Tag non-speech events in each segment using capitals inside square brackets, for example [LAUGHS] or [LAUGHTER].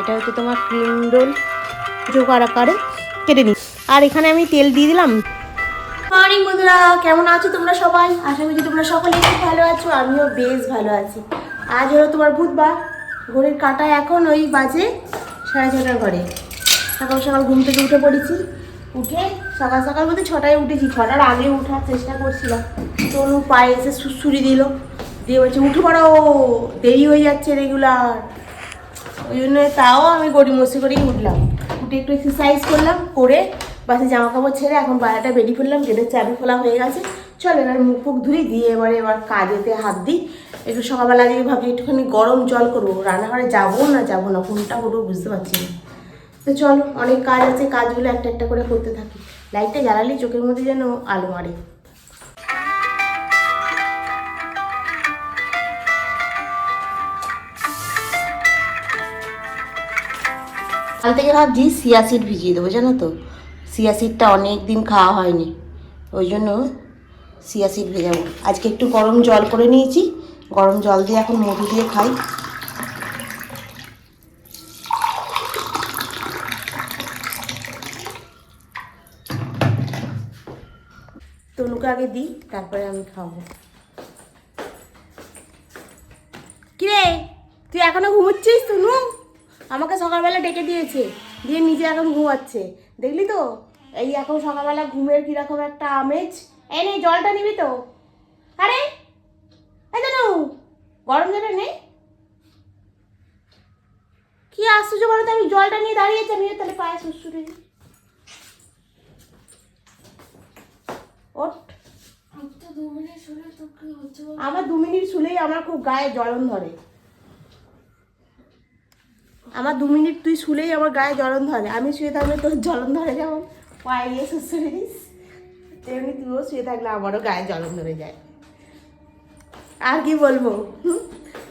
এটা হচ্ছে তোমার ক্রিম রোল জোগাড় আকারে কেটে নিই। আর এখানে আমি তেল দিয়ে দিলাম। মর্নিং বন্ধুরা, কেমন আছো তোমরা সবাই? আশা করি তোমরা সকলে খুব ভালো আছো, আমিও বেশ ভালো আছি। আজ হলো তোমার বুধবার, ঘড়ির কাটা এখন ওই বাজে সাড়ে ছটার ঘরে। সকাল সকাল ঘুম থেকে উঠে পড়েছি। উঠে সকাল সকাল বলতে ছটায় উঠেছি, ছটার আগে উঠার চেষ্টা করছিলাম। তনু পায়ে এসে সুসুরি দিল। দিয়ে বলছে, উঠে পড়ো, দেরি হয়ে যাচ্ছে রেগুলার ওই জন্য তাও আমি গড়ি মসি করেই উঠলাম। উঠে একটু এক্সারসাইজ করলাম, করে বাসে জামা কাপড় ছেড়ে এখন বাইরেটা বেরিয়ে পড়লাম গেটের চাবি খোলা হয়ে গেছে। চল এবার মুখ ফুক ধুই দিয়ে এবারে এবার কাজেতে হাত দিই। একটু সকালবেলা দিয়ে ভাবছি একটুখানি গরম জল করব। রান্নাঘরে যাব না যাব না, কোনটা করব বুঝতে পারছি না। তো চলো, অনেক কাজ আছে, কাজগুলো একটা একটা করে করতে থাকি। লাইটটা জ্বালালেই চোখের মধ্যে যেন আলো মারে। কাল থেকে ভাবছি সিয়া ভিজিয়ে দেবো, জানো তো। সিয়া অনেক দিন খাওয়া হয়নি। ওই জন্য সিয়া সিড ভেজাবো। আজকে একটু গরম জল করে নিয়েছি। গরম জল দিয়ে এখন মধু দিয়ে খাই। তনুকে আগে দিই, তারপরে আমি খাব। কিরে, তুই এখনও ঘুমোচ্ছিস, তনু? আমাকে সকালবেলা ডেকে দিয়েছে দিয়ে নিজে এখন ঘুমাচ্ছে। দেখলি তো? এই এখন সকালবেলা ঘুমের কীরকম একটা আমেজ। এই নেই জলটা নিবি তো। আরে এই জানো গরম জলে নেই? কি আশ্চর্য বলো তো আমি জলটা নিয়ে দাঁড়িয়েছি আমি তাহলে পায়ে ওঠ। আমার দু মিনিট শুলেই আমার খুব গায়ে জ্বলন ধরে। আমার দু মিনিট তুই শুলেই আমার গায়ে জ্বলন ধরে। আমি শুয়ে থাকলে তোর জ্বলন ধরে যেমন। পায়ে গিয়ে সুসুরি দিস তেমনি তুইও শুয়ে থাকলে আমারও গায়ে জ্বলন ধরে যায়। আর কি বলব?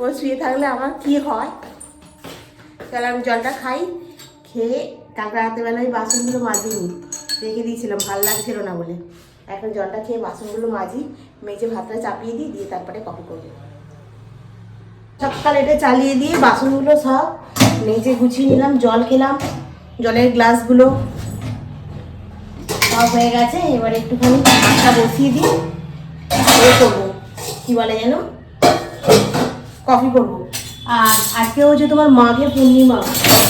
ও শুয়ে থাকলে আমার কি হয়? তাহলে আমি জলটা খাই, খেয়ে কালকে রাতেবেলা আমি বাসনগুলো মাজিনি রেখে দিয়েছিলাম, ভালো লাগছিল না বলে। এখন জলটা খেয়ে বাসনগুলো মাজি, মেজে ভাতটা চাপিয়ে দিই দিয়ে তারপরে কফি করব। সকাল এটা চালিয়ে দিয়ে বাসনগুলো সব মেজে গুছিয়ে নিলাম, জল খেলাম, জলের গ্লাসগুলো সব হয়ে গেছে, এবার একটুখানি ভাতটা বসিয়ে দিই এ করব। কি বলে যেন? কফি করব। আর আজকে হচ্ছে তোমার মাঘে পূর্ণিমা,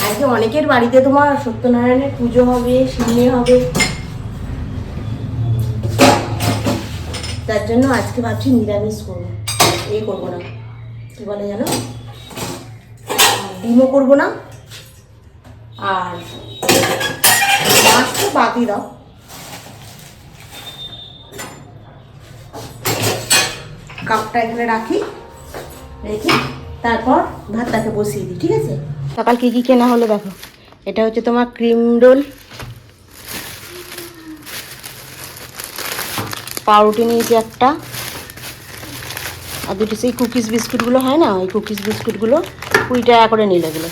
আজকে অনেকের বাড়িতে তোমার সত্যনারায়ণের পুজো হবে সিনে হবে। তার জন্য আজকে ভাবছি নিরামিষ করব। এই করব না। কি বলে জানো ডিমও করব না। আর মাছ বাদই দাও। কাপটা এখানে রাখি, রেখে তারপর ভাতটাকে বসিয়ে দিই, ঠিক আছে? সকাল কী কী কেনা হলো দেখো। এটা হচ্ছে তোমার ক্রিম রোল, পাউরুটি নিয়েছি একটা, আর দুটো সেই কুকিজ বিস্কুটগুলো হয় না? ওই কুকিজ বিস্কুটগুলো কুড়ি টাকা করে নিল এগুলো।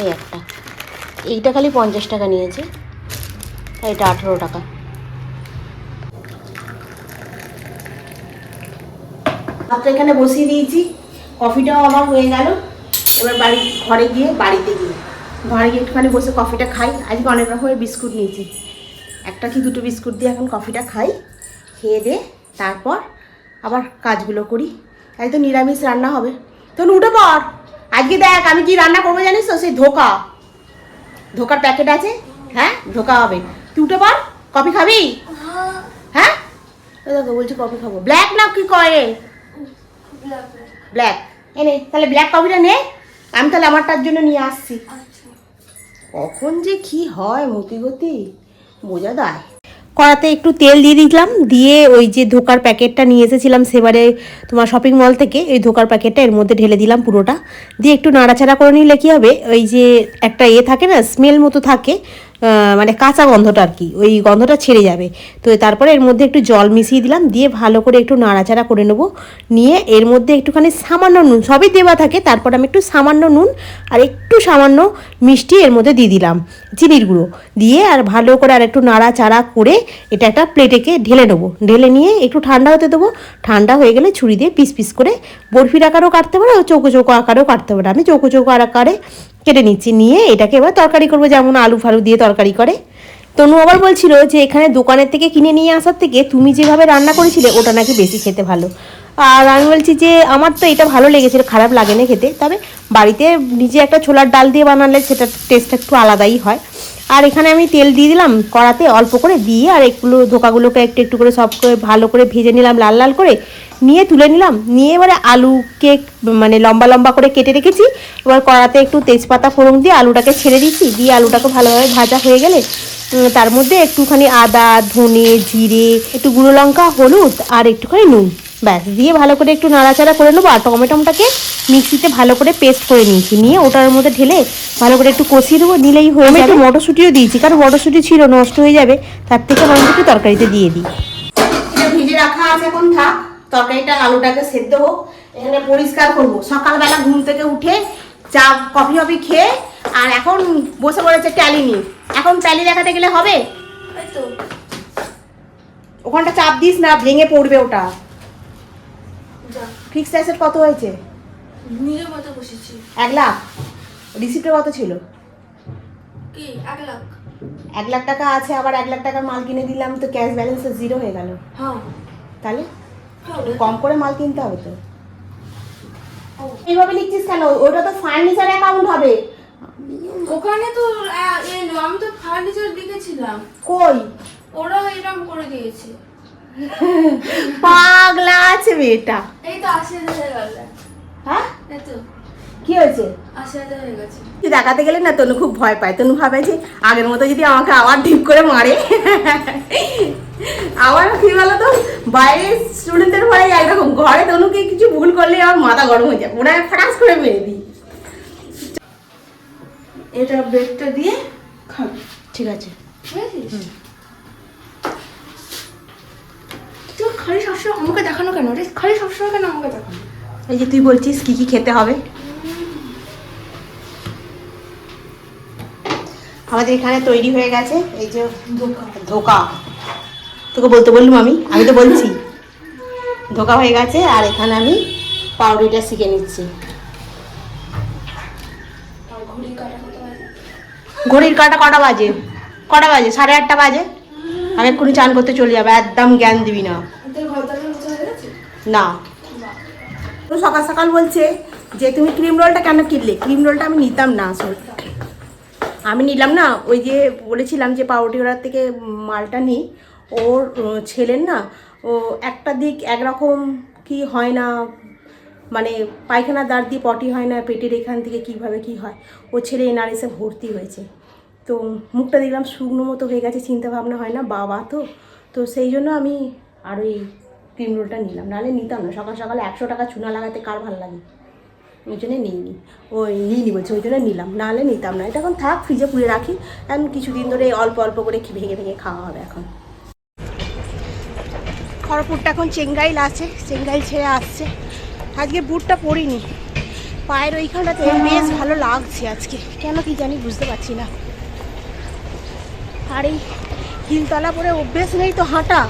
এই একটা। এইটা খালি পঞ্চাশ টাকা নিয়েছে। এটা আঠেরো টাকা। ভাতটা এখানে বসিয়ে দিয়েছি। কফিটাও আমার হয়ে গেল। এবার বাড়ি, ঘরে গিয়ে বাড়িতে গিয়ে। ঘরে গিয়ে একটুখানি বসে কফিটা খাই। আজকে অনেক রকমের বিস্কুট নিয়েছি। একটা কি দুটো বিস্কুট দিয়ে এখন কফিটা খাই। খেয়ে দে, তারপর আবার কাজগুলো করি। আজ তো নিরামিষ রান্না হবে। তো উঠে পর আজকে দেখ আমি কি রান্না করব জানিস তো? সেই ধোকা। ধোকার প্যাকেট আছে হ্যাঁ? ধোকা হবে। তুই উঠে পর কফি খাবি? হ্যাঁ? দেখো বলছি কফি খাব। ব্ল্যাক না কি করে ব্ল্যাক। এনে তাহলে ব্ল্যাক কফিটা নে। আমি তাহলে আমারটার জন্য নিয়ে আসছি। কখন যে কি হয় মতিগতি বোঝা দায়। কড়াতে একটু তেল দিয়ে দিলাম দিয়ে ওই যে ধোকার প্যাকেটটা নিয়ে এসেছিলাম সেবারে তোমার শপিং মল থেকে, ওই ধোকার প্যাকেটটা এর মধ্যে ঢেলে দিলাম পুরোটা। দিয়ে একটু নাড়াচাড়া করে নিলে কী হবে, ওই যে একটা এ থাকে না স্মেল মতো থাকে মানে কাঁচা গন্ধটা আর কি, ওই গন্ধটা ছেড়ে যাবে। তো তারপরে এর মধ্যে একটু জল মিশিয়ে দিলাম, দিয়ে ভালো করে একটু নাড়াচাড়া করে নেব। নিয়ে এর মধ্যে একটুখানি সামান্য নুন, সবই দেওয়া থাকে, তারপর আমি একটু সামান্য নুন আর একটু সামান্য মিষ্টি এর মধ্যে দিয়ে দিলাম, চিনির গুঁড়ো। দিয়ে আর ভালো করে আর একটু নাড়াচাড়া করে এটা একটা প্লেটেকে ঢেলে নেব। ঢেলে নিয়ে একটু ঠান্ডা হতে দেবো, ঠান্ডা হয়ে গেলে ছুরি দিয়ে পিস পিস করে বরফির আকারও কাটতে পারো চৌকো চৌকো আকারেও কাটতে পারো। আমি চৌকো চৌকো আকারে কেটে নিচ্ছি, নিয়ে এটাকে এবার তরকারি করব, যেমন আলু ফালু দিয়ে তরকারি করে। তনু আবার বলছিল যে, এখানে দোকানের থেকে কিনে নিয়ে আসার থেকে তুমি যেভাবে রান্না করেছিলে, ওটা নাকি বেশি খেতে ভালো। আর আমি বলছি যে, আমার তো এটা ভালো লেগেছিল, খারাপ লাগে না খেতে। তবে বাড়িতে নিজে একটা ছোলার ডাল দিয়ে বানালে সেটা টেস্টটা একটু আলাদাই হয়। আর এখানে আমি তেল দিয়ে দিলাম কড়াতে অল্প করে দিয়ে আর এগুলো ধোকাগুলোকে একটু একটু করে সব করে ভালো করে ভেজে নিলাম লাল লাল করে। নিয়ে তুলে নিলাম। নিয়ে এবারে আলুকে মানে লম্বা লম্বা করে কেটে রেখেছি। এবার কড়াতে একটু তেজপাতা ফোড়ন দিয়ে আলুটাকে ছেড়ে দিচ্ছি দিয়ে আলুটাকে ভালোভাবে ভাজা হয়ে গেলে তার মধ্যে একটুখানি আদা, ধনে, জিরে, একটু গুঁড়ো লঙ্কা, হলুদ আর একটুখানি নুন। ব্যাস দিয়ে ভালো করে একটু নাড়াচাড়া করে নেব আর টমেটোটাকে মিক্সিতে ভালো করে পেস্ট করে নিয়েছি। নিয়ে ওটার মধ্যে ঢেলে ভালো করে একটু কষিয়ে দেবো নিলেই হয়ে যাবে একটু মটরশুঁটিও দিয়েছি কারণ মটরশুঁটি ছিল নষ্ট হয়ে যাবে তার থেকে আমি একটু তরকারিতে দিয়ে দিই। এটা ভিজে রাখা আছে এখন থাক তরকারিটা আলুটাকে সেদ্ধ হোক এখানে পরিষ্কার করব। সকালবেলা ঘুম থেকে উঠে চা কফি টফি খেয়ে আর এখন বসে পড়েছে ট্যালি নিয়ে। এখন ট্যালি দেখাতে গেলে হবে? ওখানটা চাপ দিস না ভেঙে পড়বে ওটা। ফিক্সড অ্যাসেট কত হয়েছে? নিজের মতো বসেছি। এক লাখ? রিসিপ্টে কত ছিল? কি? এক লাখ। এক লাখ টাকা আছে আবার এক লাখ টাকার মাল কিনে দিলাম তো ক্যাশ ব্যালেন্স জিরো হয়ে গেল। হ্যাঁ। তাহলে? হ্যাঁ, কম করে মাল কিনতে হবে তো। এইভাবে লিখছিস কেন? ওটা তো ফার্নিচার অ্যাকাউন্ট হবে। ওখানে তো আমি তো ফার্নিচার দেখেছিলাম। কই? ওরা এরকম করে দিয়েছে। [LAUGHS] পাগলা আছে মেয়েটা। এই তো আশি হাজার গেল। হ্যাঁ? এই তো। কি হয়েছে? হয়ে দেখাতে গেলে না তনু খুব ভয় পায়। তনু ভাবে যে আগের মতো যদি আমাকে আবার ঢিপ করে মারে। [LAUGHS] আবার কি বলতো? বাইরে স্টুডেন্টদের ভয় একরকম ঘরে তনুকে কিছু ভুল করলে আমার মাথা গরম হয়ে যায়। ওরা ফটাস করে মেরে দিই। এটা ব্রেডটা দিয়ে খাবি। ঠিক আছে। ঠিক তুই খালি সবসময় আমাকে দেখানো কেন? রে খালি সবসময় কেন আমাকে দেখানো? এই যে তুই বলছিস কি কি খেতে হবে? আমাদের এখানে তৈরি হয়ে গেছে এই যে ধোকা। তোকে বলতে বললাম আমি? আমি তো বলছি। ধোকা হয়ে গেছে আর এখানে আমি পাউরুটিটা শিখে নিচ্ছি। ঘড়ির কাটা কটা বাজে? কটা বাজে? সাড়ে আটটা বাজে? আমি এক্ষুনি চান করতে চলে যাব একদম জ্ঞান দিবি না। না। ও সকাল সকাল বলছে যে তুমি ক্রিম রোলটা কেন কিনলে? ক্রিম রোলটা আমি নিতাম না আসলে। আমি নিলাম না ওই যে বলেছিলাম যে পাউরুটি ওড়ার থেকে মালটা নিই। ওর ছেলের না ও একটা দিক একরকম কি হয় না মানে পায়খানা দাঁড় দিয়ে পটি হয় না পেটের এখান থেকে কীভাবে কি হয়? ও ছেলে এনআরএসে ভর্তি হয়েছে। তো মুখটা দেখলাম শুকনো মতো হয়ে গেছে চিন্তা ভাবনা হয় না, বাবা তো। তো সেই জন্য আমি আর ওই ক্রিম রোলটা নিলাম। নাহলে নিতাম না। সকাল সকালে একশো টাকা চুনা লাগাতে কার ভালো লাগে? ওই জন্য নিইনি। ওই নিইনি বলছি, ওই জন্য নিলাম। নাহলে নিতাম না। এটা এখন থাক ফ্রিজে পুড়ে রাখি। এখন কিছুদিন ধরে অল্প অল্প করে ভেঙে ভেঙে খাওয়া হবে এখন। খড়পুরটা এখন চেঙ্গাইল আছে। চেঙ্গাইল ছেড়ে আসছে। আজকে বুটটা পরিনি পায়ের ওইখানটাতে বেশ ভালো লাগছে আজকে। কেন কি জানি বুঝতে পারছি না। আর এই হিলতলা পরে অভ্যেস নেই তো হাঁটা।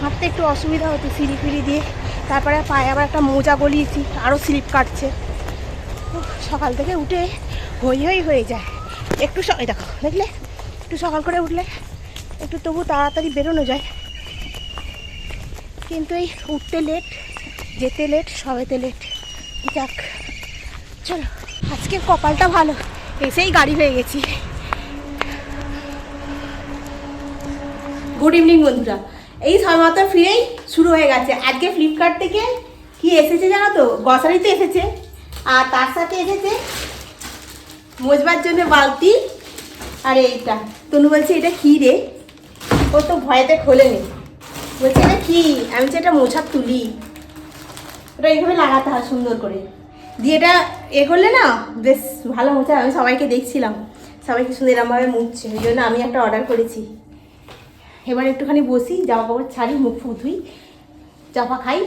হাঁটতে একটু অসুবিধা হতো সিঁড়ি ফিড়ি দিয়ে। তারপরে পায়ে আবার একটা মোজা গলিয়েছি আরও স্লিপ কাটছে। সকাল থেকে উঠে হই হই হয়ে যায়। একটু স- এই দেখো, দেখলে? একটু সকাল করে উঠলে একটু তবু তাড়াতাড়ি বেরোনো যায়। কিন্তু এই উঠতে লেট যেতে লেট সবেতে লেট যাক, চলো আজকে কপালটা ভালো, এসেই গাড়ি হয়ে গেছি। গুড ইভিনিং বন্ধুরা। এই সবেমাত্র ফিরেই শুরু হয়ে গেছে। আজকে ফ্লিপকার্ট থেকে কি এসেছে জানো তো? গ্রসারিতে এসেছে। আর তার সাথে এসেছে মোজবার জন্য বালতি। আর এইটা। তনু বলছে, এটা কী রে? ও তো ভয়েতে খোলেনি। বলছে, এটা কী? আমি যে এটা মোছার তুলি। ওটা এইভাবে লাগাতে হয় সুন্দর করে। দিয়ে এটা এ করলে না, বেশ ভালো মোছা। আমি সবাইকে দেখছিলাম। সবাই কি সুন্দর এরমভাবে মুছছে। ওই জন্য আমি একটা অর্ডার করেছি। এবার একটুখানি বসি জামা কাপড় ছাড়ি মুখ ফুক ধুই চাপা খাই।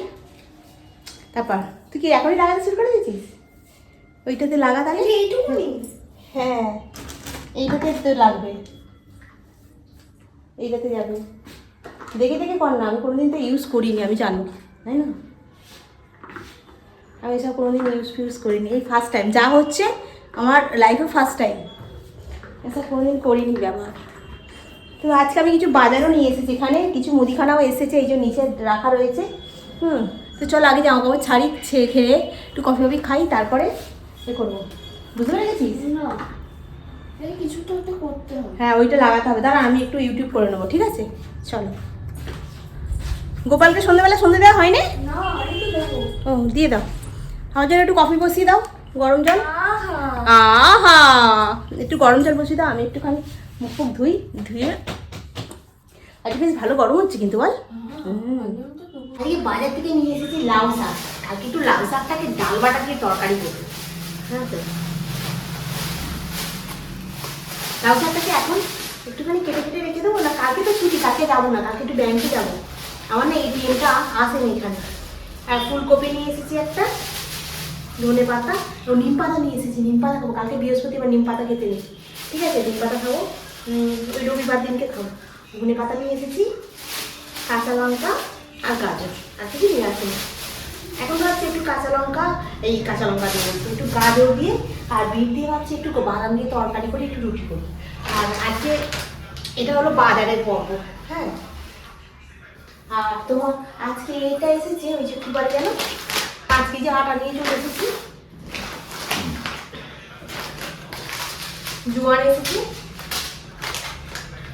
তারপর তুই কি এখনই লাগাতে শুরু করে দিয়েছিস? ওইটাতে লাগা তাহলে? হ্যাঁ এইটাতে তো লাগবে। এইটাতে যাবে। দেখে দেখে কর না আমি কোনোদিন তো ইউজ করিনি আমি জানো তাই না? আমি এসব কোনোদিন ইউজ ফিউজ করিনি। এই ফার্স্ট টাইম যা হচ্ছে আমার লাইফে ফার্স্ট টাইম এসব কোনোদিন করিনি ব্যবহার। তো আজকে আমি কিছু বাজারও নিয়ে এসেছি এখানে। কিছু মুদিখানাও এসেছে এই যে নিচে রাখা রয়েছে। হুম তো চল আগে জামা কাপড় ছাড়ি ছেড়ে খেয়ে একটু কফি কফি খাই তারপরে এ করব। বুঝতে পেরেছিস? কিছু তো একটা করতে হবে। হ্যাঁ ওইটা লাগাতে হবে। দাঁড়া আমি একটু ইউটিউব করে নেব ঠিক আছে? চলো। গোপালকে সন্ধ্যেবেলা সন্ধ্যে দেওয়া হয়নি? ও দিয়ে দাও। আমার জন্য একটু কফি বসিয়ে দাও গরম জল। আহা! একটু গরম জল বসিয়ে দাও আমি একটুখানি মুখ ফুক ধুই, ধুয়ে। আজকে বেশ ভালো গরম হচ্ছে কিন্তু, বল। আজকে বাজার থেকে নিয়ে এসেছি লাউ শাক। কালকে একটু লাউ শাকটাকে ডাল বাটা দিয়ে তরকারি করব। হ্যাঁ লাউ শাকটাকে এখন একটুখানি কেটে কেটে রেখে দেবো না, কালকে তো ছুটি, কালকে যাব না, কালকে একটু ব্যাংকে যাব। আমার না এটিএমটা আসেনি এখানে। আর ফুলকপি নিয়ে এসেছি একটা, ধনে পাতা। ও নিম পাতা নিয়ে এসেছি, নিম পাতা খাব। কালকে বৃহস্পতিবার নিম পাতা খেতে নেই। ঠিক আছে, নিম পাতা খাব। ওই রবিবার দিনকে খাব। ধনে পাতা নিয়ে এসেছি, কাঁচা লঙ্কা আর গাজর। আর কিছু নিয়ে আসেনি। এখন ভাবছি একটু কাঁচা লঙ্কা, এই কাঁচা লঙ্কা দিয়ে একটু গাজর দিয়ে আর বিট দিয়ে ভাবছি একটু বাদাম দিয়ে তরকারি করে একটু রুটি করি আর আজকে এটা হলো বাজারের পর্ব হ্যাঁ? আর তোমার আজকে এটা এসেছে, ওই যে কুবার গেল পাঁচ কেজি আটা নিয়ে চলে এসেছি। জোয়ান এসেছে।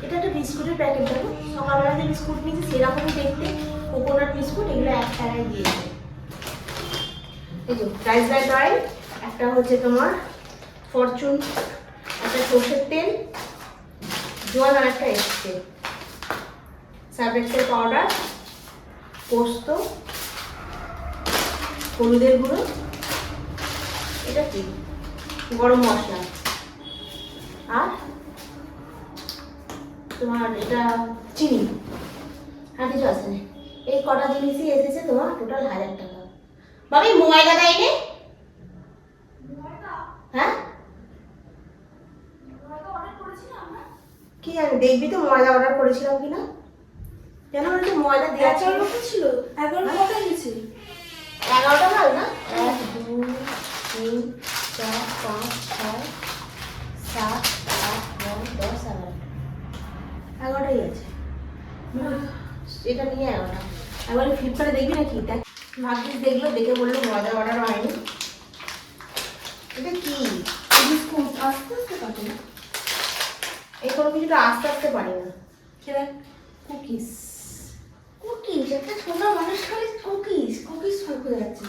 এটা একটা বিস্কুটের প্যাকেট দেখো। সকালবেলা যে বিস্কুট নিয়েছি, সেরকমই দেখতে। কোকোনাট বিস্কুট এগুলো এক টাকায় দিয়েছে এই যে রাইস অয়েল একটা হচ্ছে তোমার ফরচুন একটা সর্ষের তেল জোয়ান আর একটা এসছে সার্ভেক্সের পাউডার পোস্ত, হলুদের গুঁড়ো, এটা কি? গরম মশলা। আর তোমার এটা চিনি। আর কিছু আছে না। এই কটা জিনিসই এসেছে তোমার টোটাল হাজার টাকা। বাবা এই ময়দা দেয় রে হ্যাঁ? কি জানি দেখবি তো ময়দা অর্ডার করেছিলাম কিনা? কেন বলছি ময়দা দেওয়া ছিল? এগারো ছিল? এগারো কটা গেছে এগারোটা মাল না? এক দুই তিন চার পাঁচ ছয় সাত আট নয় দশ এগারো আছে। এটা নিয়ে ফ্লিপকার্টে দেখবি নাকি? দেখ। ভাগ্যিস দেখল, দেখে বলল ময়দার অর্ডার হয়নি। এটা কি? বিস্কুট আস্তে আস্তে কাটে না? এই কোনো কিছুটা আস্তে আস্তে পারি না। একটা ছোট মানুষ খালি কুকিজ। কুকিজ খুঁজে যাচ্ছে।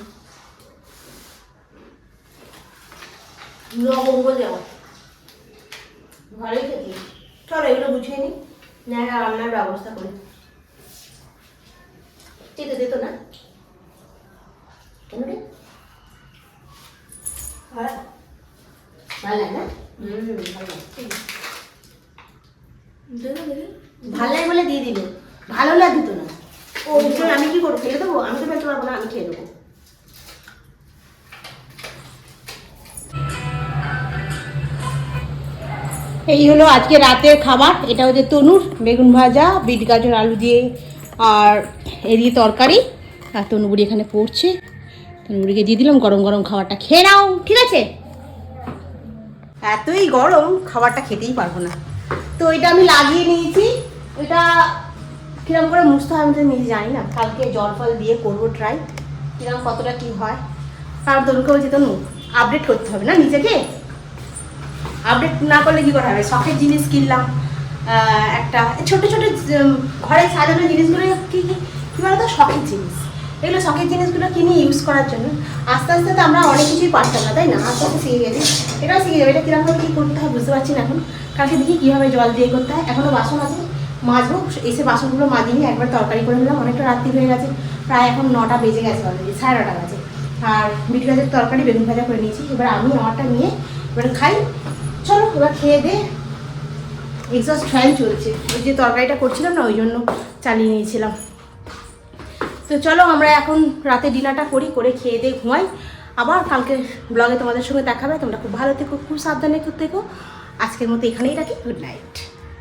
নবঙ্গল যাওয়া ভালোই খেতে চলো এগুলো বুঝিয়ে নিই না রান্নার ব্যবস্থা করি। যেতে যেত না। কেন রে? ভালো। না? হুম, ভালো লাগে। বলে দিয়ে দিল ভালো লাগে দিত না। ও, আমি কি করব? খেয়ে দেবো? আমি তো ফেলতে পারব না, আমি খেয়ে দেবো এই হলো আজকে রাতের খাবার। এটা হচ্ছে তনুর বেগুন ভাজা, বিট গাজর, আলু দিয়ে, আর এ দিয়ে তরকারি। আর তনুবুড়ি এখানে পড়ছে। তনুবুড়িকে দিয়ে দিলাম, গরম গরম খাবারটা খেয়ে নাও, ঠিক আছে? এতই গরম, খাবারটা খেতেই পারব না। তো এটা আমি লাগিয়ে নিয়েছি। এটা কিরম করে মুছতে হয় আমি তো নিজে জানি না। কালকে জল ফল দিয়ে করব ট্রাই কিরম কতটা কি হয়। আর তনুকে বলছি তনু আপডেট করতে হবে না নিজেকে? আপডেট না করলে কি করে হবে? শখের জিনিস কিনলাম একটা ছোট ছোট ঘরে সাজানো জিনিসগুলো কি কি বলতো? শখের জিনিস। এগুলো শখের জিনিসগুলো কিনে ইউজ করার জন্য আস্তে আস্তে তো আমরা অনেক কিছুই পারতাম না, তাই না? আস্তে আস্তে শিখে গেছি। এটাও শিখে যাবে, এটা কিরকমভাবে কী করতে হয় বুঝতে পারছি না এখন। কালকে দেখি কীভাবে জল দিয়ে করতে হয়। এখনও বাসন আছে, মাজবো। এসে বাসনগুলো মাজিনি একবার তরকারি করে নিলাম। অনেকটা রাত্রি হয়ে গেছে, প্রায় এখন নটা বেজে গেছে অলরেডি সাড়ে নটা বাজে। আর বিট গাছের তরকারি বেগুন ভাজা করে নিয়েছি। এবার আমি আমারটা নিয়ে এবার খাই। চলো, ওরা খেয়ে দে। এক্সস্ট ফ্যান চলছে। ওই যে তরকারিটা করছিলাম না, ওই জন্য চালিয়ে নিয়েছিলাম। তো চলো, আমরা এখন রাতে ডিনারটা করি, করে খেয়ে দিয়ে ঘুমাই। আবার কালকে ব্লগে তোমাদের সঙ্গে দেখাবে তোমরা খুব ভালো থেকো, খুব সাবধানে থেকো। আজকের মতো এখানেই রাখি। Good night